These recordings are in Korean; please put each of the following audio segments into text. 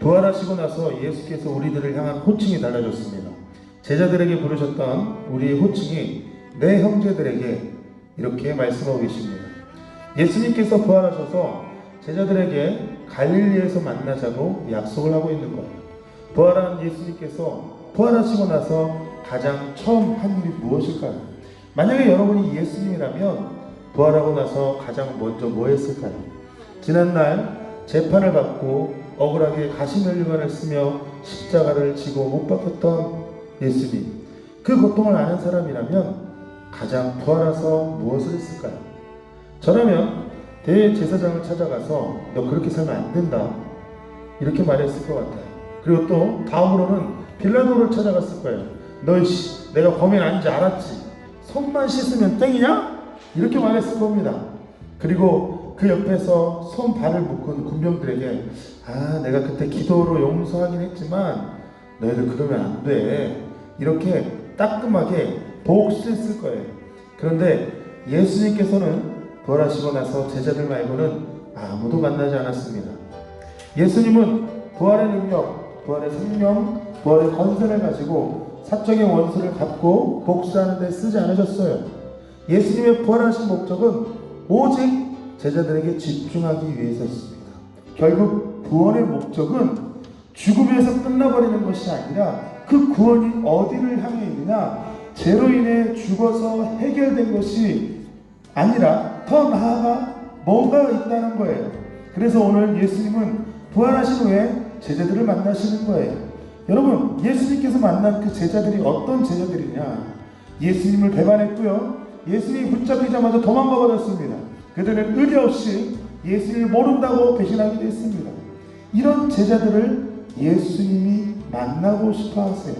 부활하시고 나서 예수께서 우리들을 향한 호칭이 달라졌습니다. 제자들에게 부르셨던 우리의 호칭이 내 형제들에게 이렇게 말씀하고 계십니다. 예수님께서 부활하셔서 제자들에게 갈릴리에서 만나자고 약속을 하고 있는 거예요. 부활한 예수님께서 부활하시고 나서 가장 처음 한 일이 무엇일까요? 만약에 여러분이 예수님이라면 부활하고 나서 가장 먼저 뭐 했을까요? 지난날 재판을 받고 억울하게 가시면류관을 쓰며 십자가를 지고 못 박혔던 예수님 그 고통을 아는 사람이라면 가장 부활해서 무엇을 했을까요? 저라면 대제사장을 찾아가서 너 그렇게 살면 안 된다 이렇게 말했을 것 같아요. 그리고 또 다음으로는 빌라도를 찾아갔을 거예요. 너 씨 내가 범인 아닌지 알았지? 손만 씻으면 땡이냐? 이렇게 말했을 겁니다. 그리고 그 옆에서 손 발을 묶은 군병들에게 아 내가 그때 기도로 용서하긴 했지만 너희들 그러면 안 돼. 이렇게 따끔하게 복수했을 거예요. 그런데 예수님께서는 부활하시고 나서 제자들 말고는 아무도 만나지 않았습니다. 예수님은 부활의 능력, 부활의 생명, 부활의 권세를 가지고 사적인 원수를 갚고 복수하는 데 쓰지 않으셨어요. 예수님의 부활하신 목적은 오직 제자들에게 집중하기 위해서였습니다. 결국 구원의 목적은 죽음에서 끝나버리는 것이 아니라 그 구원이 어디를 향해 있느냐 죄로 인해 죽어서 해결된 것이 아니라 더 나아가 뭔가가 있다는 거예요. 그래서 오늘 예수님은 부활하신 후에 제자들을 만나시는 거예요. 여러분, 예수님께서 만난 그 제자들이 어떤 제자들이냐? 예수님을 배반했고요. 예수님이 붙잡히자마자 도망가 버렸습니다. 그들은 의리 없이 예수님을 모른다고 배신하기도 했습니다. 이런 제자들을 예수님이 만나고 싶어 하세요.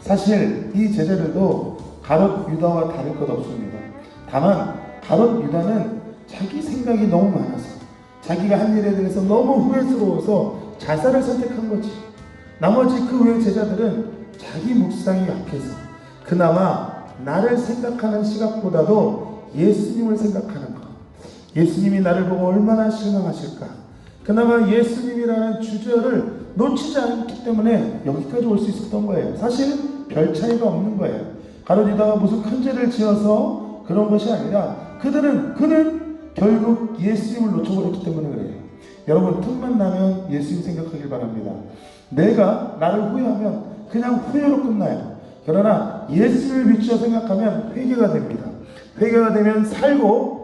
사실 이 제자들도 가롯 유다와 다를 것 없습니다. 다만 가롯 유다는 자기 생각이 너무 많아서 자기가 한 일에 대해서 너무 후회스러워서 자살을 선택한 거지. 나머지 그 외 제자들은 자기 묵상이 약해서 그나마 나를 생각하는 시각보다도 예수님을 생각하는 것. 예수님이 나를 보고 얼마나 실망하실까. 그나마 예수님이라는 주제를 놓치지 않기 때문에 여기까지 올 수 있었던 거예요. 사실 별 차이가 없는 거예요. 가로디다가 무슨 큰 죄를 지어서 그런 것이 아니라 그들은 그는 결국 예수님을 놓쳐버렸기 때문에 그래요. 여러분 틈만 나면 예수님 생각하길 바랍니다. 내가 나를 후회하면 그냥 후회로 끝나요. 그러나 예수님을 비추어 생각하면 회개가 됩니다. 회개가 되면 살고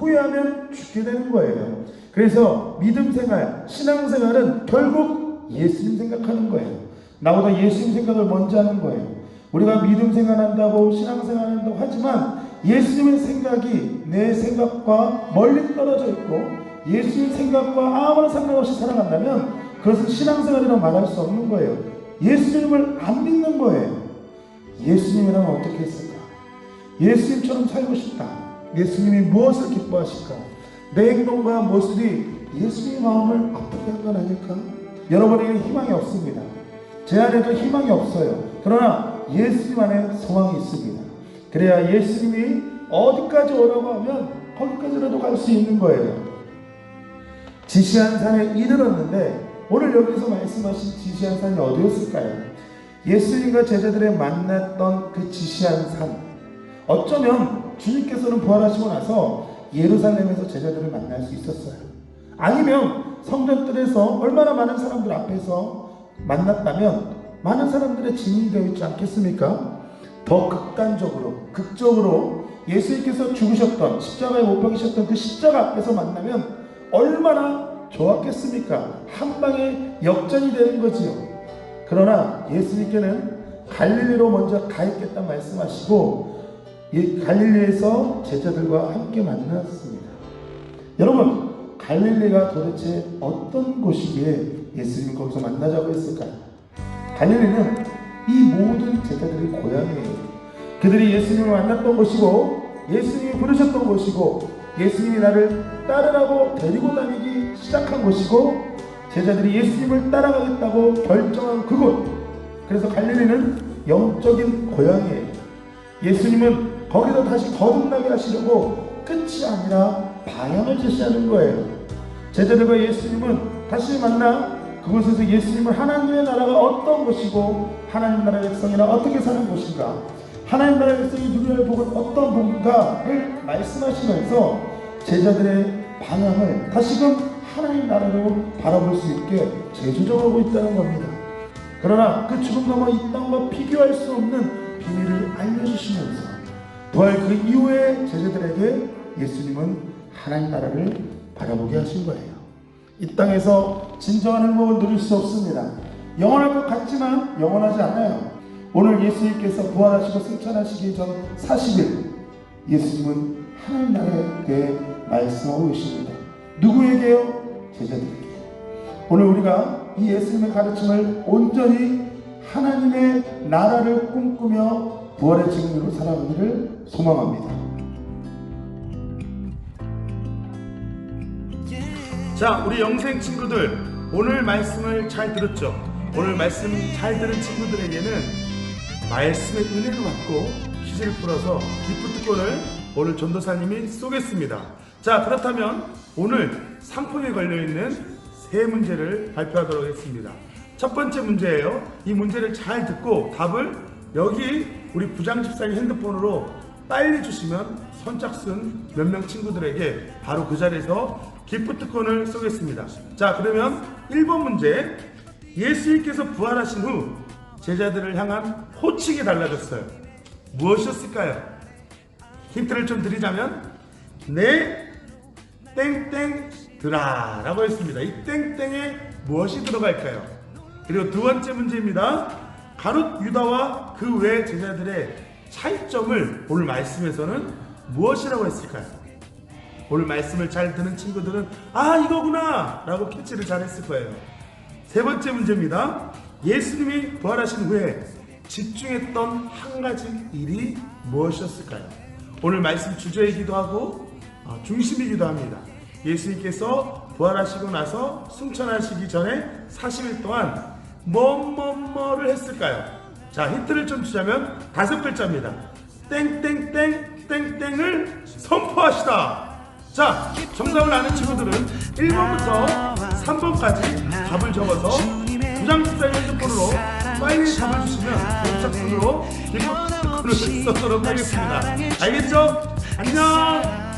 후회하면 죽게 되는 거예요. 그래서 믿음 생활, 신앙 생활은 결국 예수님 생각하는 거예요. 나보다 예수님 생각을 먼저 하는 거예요. 우리가 믿음 생활한다고 신앙 생활한다고 하지만 예수님의 생각이 내 생각과 멀리 떨어져 있고 예수님 생각과 아무런 상관없이 살아간다면 그것은 신앙생활이라고 말할 수 없는 거예요. 예수님을 안 믿는 거예요. 예수님이라면 어떻게 했을까? 예수님처럼 살고 싶다. 예수님이 무엇을 기뻐하실까? 내 행동과 모습이 예수님의 마음을 아프게 한 건 아닐까? 여러분에게 희망이 없습니다. 제 안에도 희망이 없어요. 그러나 예수님 안에 소망이 있습니다. 그래야 예수님이 어디까지 오라고 하면 거기까지라도 갈 수 있는 거예요. 지시한 산에 이르렀는데 오늘 여기서 말씀하신 지시한 산이 어디였을까요? 예수님과 제자들의 만났던 그 지시한 산. 어쩌면 주님께서는 부활하시고 나서 예루살렘에서 제자들을 만날 수 있었어요. 아니면 성전들에서 얼마나 많은 사람들 앞에서 만났다면 많은 사람들의 증인이 되어 있지 않겠습니까? 더 극단적으로, 극적으로 예수님께서 죽으셨던 십자가에 못 박이셨던 그 십자가 앞에서 만나면 얼마나 좋았겠습니까? 한 방에 역전이 되는 거지요. 그러나 예수님께는 갈릴리로 먼저 가 있겠다 말씀하시고 이 갈릴리에서 제자들과 함께 만났습니다. 여러분, 갈릴리가 도대체 어떤 곳이기에 예수님 거기서 만나자고 했을까요? 갈릴리는 이 모든 제자들의 고향이에요. 그들이 예수님을 만났던 곳이고 예수님이 부르셨던 곳이고 예수님이 나를 따르라고 데리고 다니기 시작한 곳이고 제자들이 예수님을 따라가겠다고 결정한 그곳. 그래서 갈릴리는 영적인 고향이에요. 예수님은 거기서 다시 거듭나게 하시려고 끝이 아니라 방향을 제시하는 거예요. 제자들과 예수님은 다시 만나 그곳에서 예수님을 하나님의 나라가 어떤 것이고 하나님 나라의 백성이나 어떻게 사는 것인가 하나님 나라의 백성이 누려야 할 복은 어떤 복인가를 말씀하시면서 제자들의 방향을 다시금 하나님 나라로 바라볼 수 있게 재조정하고 있다는 겁니다. 그러나 그 죽음 넘어 이 땅과 비교할 수 없는 비밀을 알려주시면서 부활 그 이후에 제자들에게 예수님은 하나님 나라를 바라보게 하신 거예요. 이 땅에서 진정한 행복을 누릴 수 없습니다. 영원할 것 같지만 영원하지 않아요. 오늘 예수님께서 부활하시고 승천하시기 전 40일 예수님은 하나님 나라에 대해 말씀하고 계십니다. 누구에게요? 제자들에게. 오늘 우리가 이 예수님의 가르침을 온전히 하나님의 나라를 꿈꾸며 부활의 증인으로 살아가기를 소망합니다. 자, 우리 영생 친구들 오늘 말씀을 잘 들었죠? 오늘 말씀 잘 들은 친구들에게는 말씀의 은혜를 받고 퀴즈를 풀어서 기프트콘을 오늘 전도사님이 쏘겠습니다. 자, 그렇다면 오늘 상품에 걸려 있는 세 문제를 발표하도록 하겠습니다. 첫 번째 문제예요. 이 문제를 잘 듣고 답을 여기 우리 부장 집사님 핸드폰으로 빨리 주시면 선착순 몇 명 친구들에게 바로 그 자리에서 기프트콘을 쏘겠습니다. 자, 그러면 1번 문제. 예수님께서 부활하신 후 제자들을 향한 호칭이 달라졌어요. 무엇이었을까요? 힌트를 좀 드리자면 네 땡땡드라 라고 했습니다. 이 땡땡에 무엇이 들어갈까요? 그리고 두 번째 문제입니다. 가롯 유다와 그 외 제자들의 차이점을 오늘 말씀에서는 무엇이라고 했을까요? 오늘 말씀을 잘 듣는 친구들은 아 이거구나 라고 캐치를 잘 했을 거예요. 세 번째 문제입니다. 예수님이 부활하신 후에 집중했던 한 가지 일이 무엇이었을까요? 오늘 말씀 주제이기도 하고 어, 중심이기도 합니다. 예수님께서 부활하시고 나서 승천하시기 전에 40일 동안 뭐뭐뭐를 했을까요? 자 힌트를 좀 주자면 다섯 글자입니다. 땡땡땡 땡땡을 선포하시다. 자 정답을 아는 친구들은 1번부터 3번까지 답을 적어서 부장 집사님 핸드폰으로 빨리 답을 주시면 공작순으로 기프트콘을 쏘도록 하겠습니다. 알겠죠? 안녕.